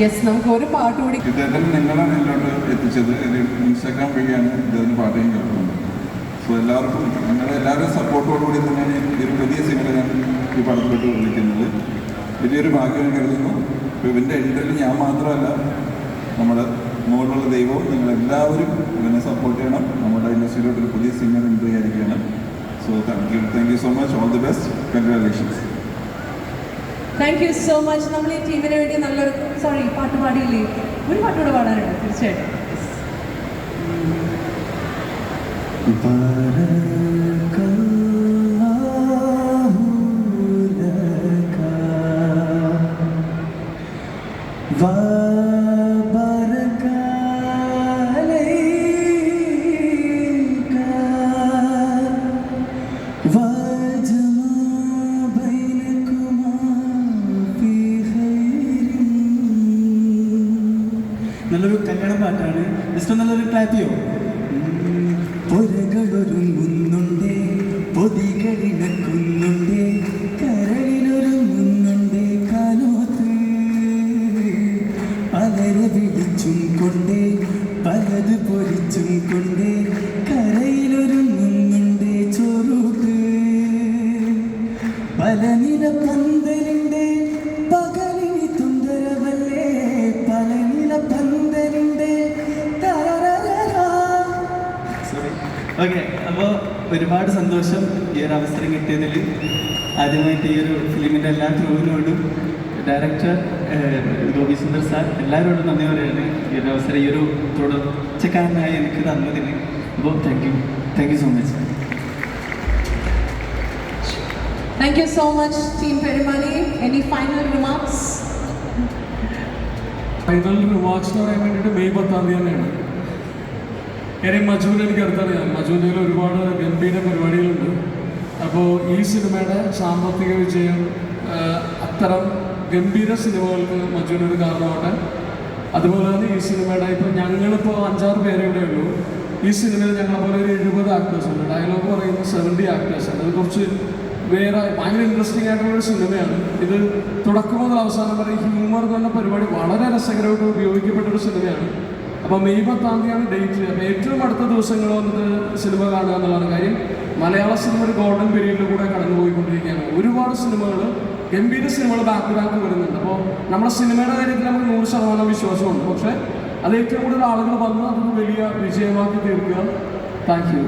Yes നമുക്ക് ഒരു പാട്ട് കൂടി ഇദ്ദേഹം നിങ്ങളാണ് എന്നോട്ട് എത്തിച്ചത് ഇൻസ്റ്റാഗ്രാം വഴിയാണ് ഇദ്ദേഹം പാട്ട് ഞാൻ സോ എല്ലാവർക്കും നിങ്ങളുടെ എല്ലാവരുടെയും സപ്പോർട്ടോടുകൂടി തന്നെയാണ് ഈ ഒരു പുതിയ സിനിമ ഞാൻ ഈ പടത്തിലോട്ട് വിളിക്കുന്നത്. വലിയൊരു ഭാഗ്യം കരുതുന്നു. ഇപ്പോൾ ഇവന്റെ എഡിറ്ററിൽ ഞാൻ മാത്രമല്ല നമ്മുടെ മുകളിലുള്ള ദൈവവും നിങ്ങളെല്ലാവരും ഇവനെ സപ്പോർട്ട് ചെയ്യണം. നമ്മുടെ ഇൻഡസ്ട്രിയിലോട്ട് ഒരു പുതിയ സിനിമ എൻട്രി ആയിരിക്കണം so thank you thank you so much all the best congratulations thank you so much നമ്മൾ ഈ ടീമിന് വേണ്ടി നല്ലൊരു സോറി പാട്ട് പാടിയില്ലേ? ഒരു പാട്ടുകൂടെ പാടാനുണ്ട് തീർച്ചയായിട്ടും. Para നല്ലൊരു കല്യാണ പാട്ടാണ്. ജസ്റ്റ് നല്ലൊരു ക്ലാപ്പ് ചെയ്യോ? പൊരകളൊരുങ്ങുന്നുണ്ടേ. ഓക്കെ അപ്പോൾ ഒരുപാട് സന്തോഷം ഈ ഒരു അവസരം കിട്ടിയതിൽ ആദ്യമായിട്ട് ഈ ഒരു ഫിലിമിന്റെ എല്ലാ ക്രൂവിനോടും ഡയറക്ടർ ഗോപി സുന്ദർ സാർ എല്ലാവരോടും നന്ദി പറയുകയാണ് ഈ ഒരു അവസരം ഈ ഒരു തുടർച്ചക്കാരനായി എനിക്ക് തന്നതിന്. അപ്പോൾ thank you thank you so much thank you so much team Perumani any final remarks final remarks എന്ന് പറയാൻ വേണ്ടിയിട്ട് മെയ് പത്താം തീയതി തന്നെയാണ്. കാര്യം മജുവിനെ എനിക്ക് അടുത്തറിയാം. മജുവിന്റെ ഒരുപാട് ഗംഭീര പരിപാടികളുണ്ട്. അപ്പോൾ ഈ സിനിമയുടെ സാമ്പത്തിക വിജയം അത്തരം ഗംഭീര സിനിമകൾക്ക് മജുവിനൊരു കാരണമാണ് അതുപോലെ തന്നെ ഈ സിനിമയുടെ ഇപ്പോൾ ഞങ്ങളിപ്പോൾ അഞ്ചാറ് പേരെ ഉള്ളൂ. ഈ സിനിമയിൽ ഞങ്ങളെ പോലെ ഒരു എഴുപത് ആക്ടേഴ്സ് ഉണ്ട്. ഡയലോഗ് പറയുന്നത് സെവന്റി ആക്ടേഴ്സ് ഉണ്ട്. അത് കുറച്ച് വേറെ ഭയങ്കര ഇൻട്രസ്റ്റിംഗ് ആയിട്ടുള്ള ഒരു സിനിമയാണ്. ഇത് തുടക്കം മുതൽ അവസാനം വരെ ഹ്യൂമർ എന്ന പരിപാടി വളരെ രസകരമായിട്ട് ഉപയോഗിക്കപ്പെട്ട ഒരു സിനിമയാണ്. അപ്പോൾ മെയ് പത്താം തീയതിയാണ് ഡേറ്റ് അപ്പോൾ ഏറ്റവും അടുത്ത ദിവസങ്ങൾ വന്നിട്ട് സിനിമ കാണുക എന്നുള്ളതാണ് കാര്യം. മലയാള സിനിമ ഒരു ഗോൾഡൻ പീരീഡിൽ കൂടെ കടന്നുപോയിക്കൊണ്ടിരിക്കുകയാണ്. ഒരുപാട് സിനിമകൾ ഗംഭീര സിനിമകൾ ബാക്ക് ബാക്ക് വരുന്നുണ്ട്. അപ്പോൾ നമ്മുടെ സിനിമയുടെ കാര്യത്തിൽ നമുക്ക് നൂറ് ശതമാനം വിശ്വാസമുണ്ട്. പക്ഷേ അത് ഏറ്റവും കൂടുതൽ ആളുകൾ വന്ന് അതൊരു വലിയ വിജയമാക്കി തീർക്കുക. Thank you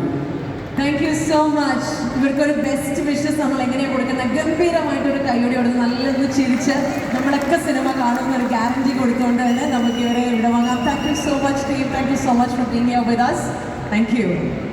thank you so much ഇവർക്കൊരു ബെസ്റ്റ് വിഷസ് നമ്മൾ എങ്ങനെയാണ് കൊടുക്കുന്നത്? ഗംഭീരമായിട്ടൊരു കൈയോടെയോട് നല്ലൊന്ന് ചിരിച്ച് നമ്മളൊക്കെ സിനിമ കാണുന്ന ഒരു ഗ്യാരണ്ടി കൊടുത്തുകൊണ്ട് തന്നെ നമുക്ക് ഇവരെ ഇവിടെ so much, team. Thank you so much for being here with us. Thank you.